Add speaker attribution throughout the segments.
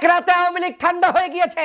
Speaker 1: এক রাতে আওয়ামী লীগ ঠান্ডা হয়ে গিয়েছে।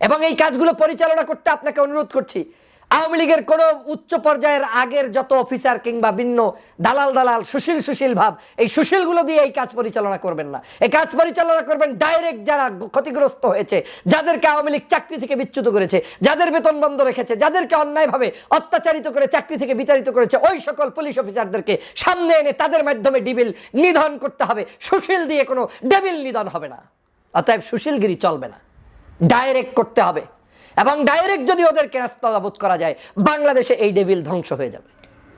Speaker 1: এবং এই কাজগুলো পরিচালনা করতে আপনাকে অনুরোধ করছি। আওয়ামী লীগের কোনো উচ্চ পর্যায়ের আগের যত অফিসার কিংবা ভিন্ন দালাল দালাল, সুশীল সুশীল ভাব, এই সুশীলগুলো দিয়ে এই কাজ পরিচালনা করবেন না। এই কাজ পরিচালনা করবেন ডাইরেক্ট যারা ক্ষতিগ্রস্ত হয়েছে, যাদেরকে আওয়ামী লীগ চাকরি থেকে বিচ্যুত করেছে, যাদের বেতন বন্ধ রেখেছে, যাদেরকে অন্যায়ভাবে অত্যাচারিত করে, চাকরি থেকে বিতাড়িত করেছে, ওই সকল পুলিশ অফিসারদেরকে সামনে এনে তাদের মাধ্যমে ডিবিল নিধন করতে হবে। সুশীল দিয়ে কোনো ডেবিল নিধন হবে না। অতএব সুশীলগিরি চলবে না। ডাইরেক্ট করতে হবে। এবং ডাইরেক্ট যদি ওদেরকে নাস্তাবোধ করা যায়, বাংলাদেশে এই ডেবিল ধ্বংস হয়ে যাবে।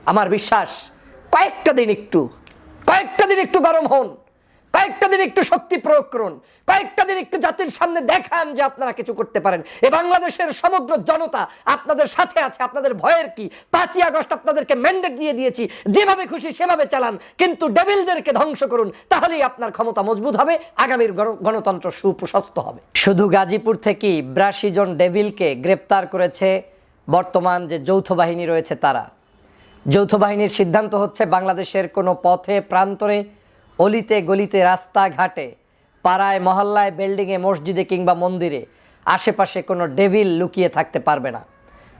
Speaker 1: আমার বিশ্বাস, কয়েকটা দিন একটু, কয়েকটা দিন একটু গরম হন। কয়েকটা দিন একটু শক্তি প্রয়োগ করুন। কয়েকটা দিন একটু জাতির সামনে দেখান যে আপনারা কিছু করতে পারেন। এ বাংলাদেশের সমগ্র জনতা আপনাদের সাথে আছে, আপনাদের ভয়ের কি? পাঁচই আগস্ট আপনাদেরকে ম্যান্ডেট দিয়ে দিয়েছি, যেভাবে খুশি সেভাবে চালান। কিন্তু ডেভিলদেরকে ধ্বংস করুন, তাহলেই আপনার ক্ষমতা মজবুত হবে, আগামীর গণ- গণতন্ত্র সুপ্রশস্ত হবে। শুধু গাজীপুর থেকেই বিরাশি জন ডেভিলকে গ্রেপ্তার করেছে বর্তমান যে যৌথ বাহিনী রয়েছে তারা। যৌথ বাহিনীর সিদ্ধান্ত হচ্ছে বাংলাদেশের কোনো পথে, প্রান্তরে অলিতে গলিতে রাস্তাঘাটে, পাড়ায়, মহল্লায়, বিল্ডিংয়ে, মসজিদে কিংবা মন্দিরে, আশেপাশে কোনো ডেভিল লুকিয়ে থাকতে পারবে না।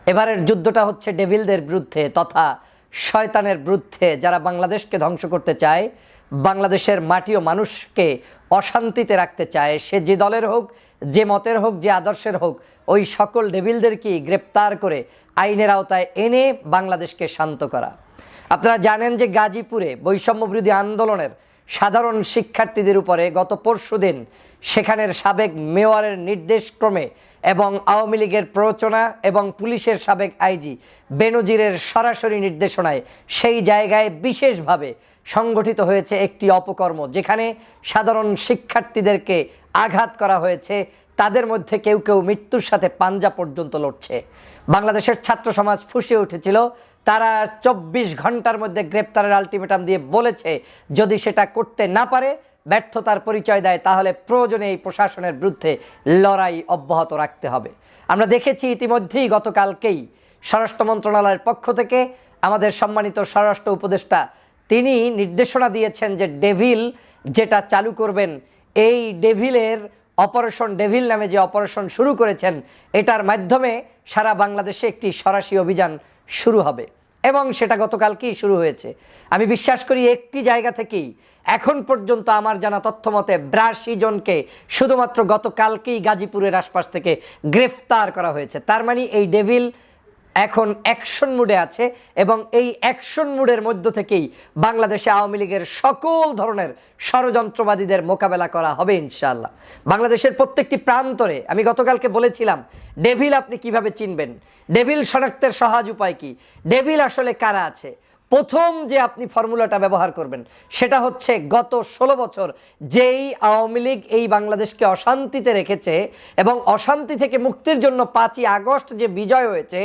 Speaker 1: এবারের যুদ্ধটা হচ্ছে ডেভিলদের বিরুদ্ধে তথা শয়তানের বিরুদ্ধে যারা বাংলাদেশকে ধ্বংস করতে চায়, বাংলাদেশের মাটি ও মানুষকে অশান্তিতে রাখতে চায়। সে যে দলের হোক, যে মতের হোক, যে আদর্শের হোক, ওই সকল ডেভিলদেরকেই গ্রেপ্তার করে আইনের আওতায় এনে বাংলাদেশকে শান্ত করা। আপনারা জানেন যে গাজীপুরে বৈষম্য বিরোধী আন্দোলনের সাধারণ শিক্ষার্থীদের উপরে গত পরশুদিন সেখানের সাবেক মেয়রের নির্দেশক্রমে এবং আওয়ামী লীগের প্ররোচনা এবং পুলিশের সাবেক আইজি বেনজিরের সরাসরি নির্দেশনায় সেই জায়গায় বিশেষভাবে সংগঠিত হয়েছে একটি অপকর্ম, যেখানে সাধারণ শিক্ষার্থীদেরকে আঘাত করা হয়েছে তাদের মধ্যে কেউ কেউ মৃত্যুর সাথে পাঞ্জা পর্যন্ত লড়ছে। বাংলাদেশের ছাত্র সমাজ ফুসে উঠেছিল। তারা চব্বিশ ঘণ্টার মধ্যে গ্রেপ্তারের আলটিমেটাম দিয়ে বলেছে, যদি সেটা করতে না পারে, ব্যর্থতার পরিচয় দেয়, তাহলে প্রয়োজনে এই প্রশাসনের বিরুদ্ধে লড়াই অব্যাহত রাখতে হবে। আমরা দেখেছি ইতিমধ্যেই গতকালকেই স্বরাষ্ট্র মন্ত্রণালয়ের পক্ষ থেকে আমাদের সম্মানিত স্বরাষ্ট্র উপদেষ্টা, তিনি নির্দেশনা দিয়েছেন যে ডেভিল যেটা চালু করবেন, এই ডেভিলের অপারেশন ডেভিল নামে যে অপারেশন শুরু করেছেন, এটার মাধ্যমে সারা বাংলাদেশে একটি সরাসরি অভিযান শুরু হবে। এবং সেটা গতকালকেই শুরু হয়েছে। আমি বিশ্বাস করি একটি জায়গা থেকেই এখন পর্যন্ত আমার জানা তথ্য মতে ব্রাশি জনকে শুধুমাত্র গতকালকেই গাজীপুরের আশপাশ থেকে গ্রেফতার করা হয়েছে। তার মানে এই ডেভিল এখন অ্যাকশন মুডে আছে এবং এই অ্যাকশন মুডের মধ্য থেকেই বাংলাদেশে আওয়ামী লীগের সকল ধরনের ষড়যন্ত্রবাদীদের মোকাবেলা করা হবে ইনশাআল্লাহ। বাংলাদেশের প্রত্যেকটি প্রান্তরে, আমি গতকালকে বলেছিলাম ডেভিল আপনি কীভাবে চিনবেন? ডেভিল শনাক্তের সহজ উপায় কি? ডেভিল আসলে কারা আছে? প্রথম যে আপনি ফর্মুলাটা ব্যবহার করবেন, সেটা হচ্ছে গত ষোলো বছর যেই আওয়ামী লীগ এই বাংলাদেশকে অশান্তিতে রেখেছে এবং অশান্তি থেকে মুক্তির জন্য পাঁচই আগস্ট যে বিজয় হয়েছে,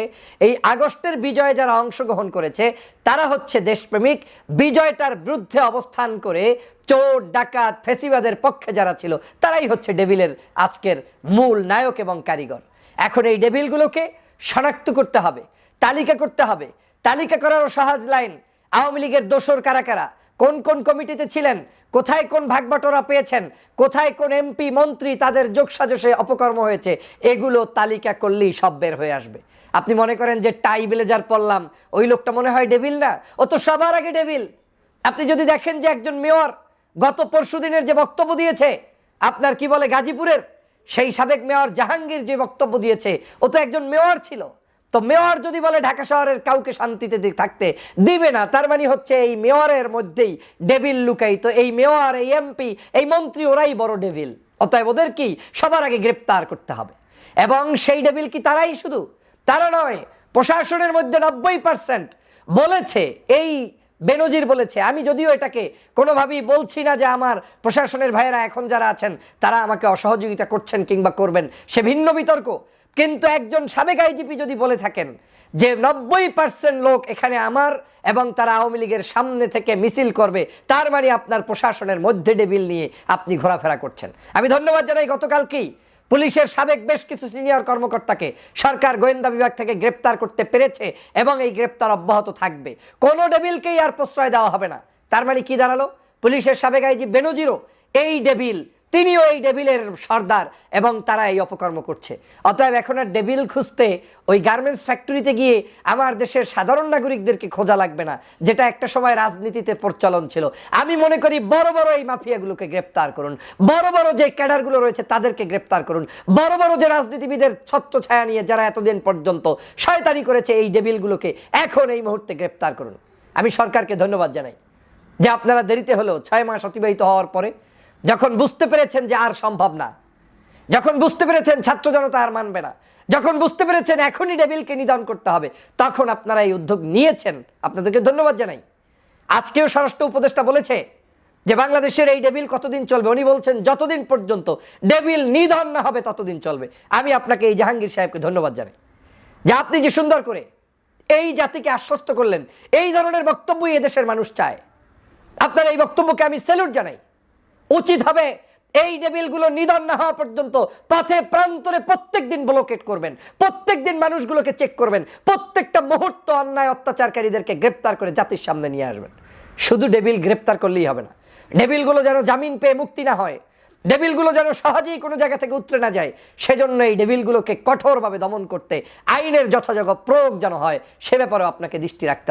Speaker 1: এই আগস্টের বিজয়ে যারা অংশগ্রহণ করেছে, তারা হচ্ছে দেশপ্রেমিক। বিজয়টার বিরুদ্ধে অবস্থান করে চোর, ডাকাত, ফেসিবাদের পক্ষে যারা ছিল, তারাই হচ্ছে ডেভিলের আজকের মূল নায়ক এবং কারিগর। এখন এই ডেভিলগুলোকে শনাক্ত করতে হবে, তালিকা করতে হবে তালিকা করারও সহজ লাইন। আওয়ামী লীগের দোসর কারা কারা? কোন কোন কমিটিতে ছিলেন? কোথায় কোন ভাগবাটোরা পেয়েছেন? কোথায় কোন এমপি, মন্ত্রী তাদের যোগসাজশে অপকর্ম হয়েছে? এগুলো তালিকা করলেই সব বের হয়ে আসবে। আপনি মনে করেন যে টাই ব্লেজার পড়লাম, ওই লোকটা মনে হয় ডেভিল না? ও তো সবার আগে ডেভিল। আপনি যদি দেখেন যে একজন মেয়র গত পরশু দিনের যে বক্তব্য দিয়েছে, আপনার কি বলে গাজীপুরের? সেই সাবেক মেয়র জাহাঙ্গীর যে বক্তব্য দিয়েছে, ও তো একজন মেয়র ছিল। তো মেয়র যদি বলে ঢাকা শহরের কাউকে শান্তিতে থাকতে দিবে না, তার মানে হচ্ছে এই মেয়রের মধ্যেই ডেভিল লুকাই তো এই মেয়র, এই এমপি এই মন্ত্রী, ওরাই বড় ডেভিল অতএব ওদের কি সবার আগে গ্রেপ্তার করতে হবে। এবং সেই ডেভিল কি তারাই শুধু? তারা নয়, প্রশাসনের মধ্যে নব্বই পার্সেন্ট বলেছে, এই বেনজির বলেছে, আমি যদিও এটাকে কোনোভাবেই বলছি না যে আমার প্রশাসনের ভাইয়েরা এখন যারা আছেন, তারা আমাকে অসহযোগিতা করছেন কিংবা করবেন, সে ভিন্ন বিতর্ক। কিন্তু একজন সাবেক আইজিপি যদি বলে থাকেন যে নব্বই পার্সেন্ট লোক এখানে আমার এবং তারা আওয়ামী লীগের সামনে থেকে মিছিল করবে, তার মানে আপনার প্রশাসনের মধ্যে ডেবিল নিয়ে আপনি ঘোরাফেরা করছেন। আমি ধন্যবাদ জানাই গতকালকেই পুলিশের সাবেক বেশ কিছু সিনিয়র কর্মকর্তাকে সরকার গোয়েন্দা বিভাগ থেকে গ্রেপ্তার করতে পেরেছে এবং এই গ্রেপ্তার অব্যাহত থাকবে। কোনো ডেবিলকেই আর প্রশ্রয় দেওয়া হবে না। তার মানে কি দাঁড়াল? পুলিশের সাবেক আইজি বেনজিরও এই ডেবিল তিনিও এই ডেবিলের সর্দার এবং তারা এই অপকর্ম করছে। অতএব এখন আর ডেবিল খুঁজতে ওই গার্মেন্টস ফ্যাক্টরিতে গিয়ে আমার দেশের সাধারণ নাগরিকদেরকে খোঁজা লাগবে না, যেটা একটা সময় রাজনীতিতে প্রচলন ছিল। আমি মনে করি বড় বড় এই মাফিয়াগুলোকে গ্রেপ্তার করুন, বড় বড় যে ক্যাডারগুলো রয়েছে তাদেরকে গ্রেপ্তার করুন, বড় বড় যে রাজনীতিবিদের ছত্র ছায়া নিয়ে যারা এতদিন পর্যন্ত শয়তানি করেছে এই ডেবিলগুলোকে এখন এই মুহূর্তে গ্রেপ্তার করুন। আমি সরকারকে ধন্যবাদ জানাই যে আপনারা দেরিতে হলেও ছয় মাস অতিবাহিত হওয়ার পরে যখন বুঝতে পেরেছেন যে আর সম্ভব না, যখন বুঝতে পেরেছেন ছাত্র জনতা আর মানবে না, যখন বুঝতে পেরেছেন এখনই ডেবিলকে নিধন করতে হবে, তখন আপনারা এই উদ্যোগ নিয়েছেন। আপনাদেরকে ধন্যবাদ জানাই। আজকেও স্বরাষ্ট্র উপদেষ্টা বলেছে যে বাংলাদেশের এই ডেবিল কতদিন চলবে? উনি বলছেন, যতদিন পর্যন্ত ডেবিল নিধন না হবে, ততদিন চলবে। আমি আপনাকে এই জাহাঙ্গীর সাহেবকে ধন্যবাদ জানাই। যে আপনি যে সুন্দর করে এই জাতিকে আশ্বস্ত করলেন, এই ধরনের বক্তব্যই এদেশের মানুষ চায়। আপনার এই বক্তব্যকে আমি স্যালুট জানাই। উচিত হবে এই ডেবিলগুলো নিধন না হওয়া পর্যন্ত পথে প্রান্তরে প্রত্যেক দিন ব্লকেট করবেন প্রত্যেক দিন মানুষগুলোকে চেক করবেন, প্রত্যেকটা মুহূর্ত অন্যায় অত্যাচারকারীদেরকে গ্রেপ্তার করে জাতির সামনে নিয়ে আসবেন শুধু ডেবিল গ্রেপ্তার করলেই হবে না ডেবিলগুলো যেন জামিন পেয়ে মুক্তি না হয় ডেবিলগুলো যেন সহজেই কোনো জায়গা থেকে উতরে না যায়, সেজন্য এই ডেবিলগুলোকে কঠোরভাবে দমন করতে আইনের যথাযথ প্রয়োগ যেন হয়, সে ব্যাপারেও আপনাকে দৃষ্টি রাখতে।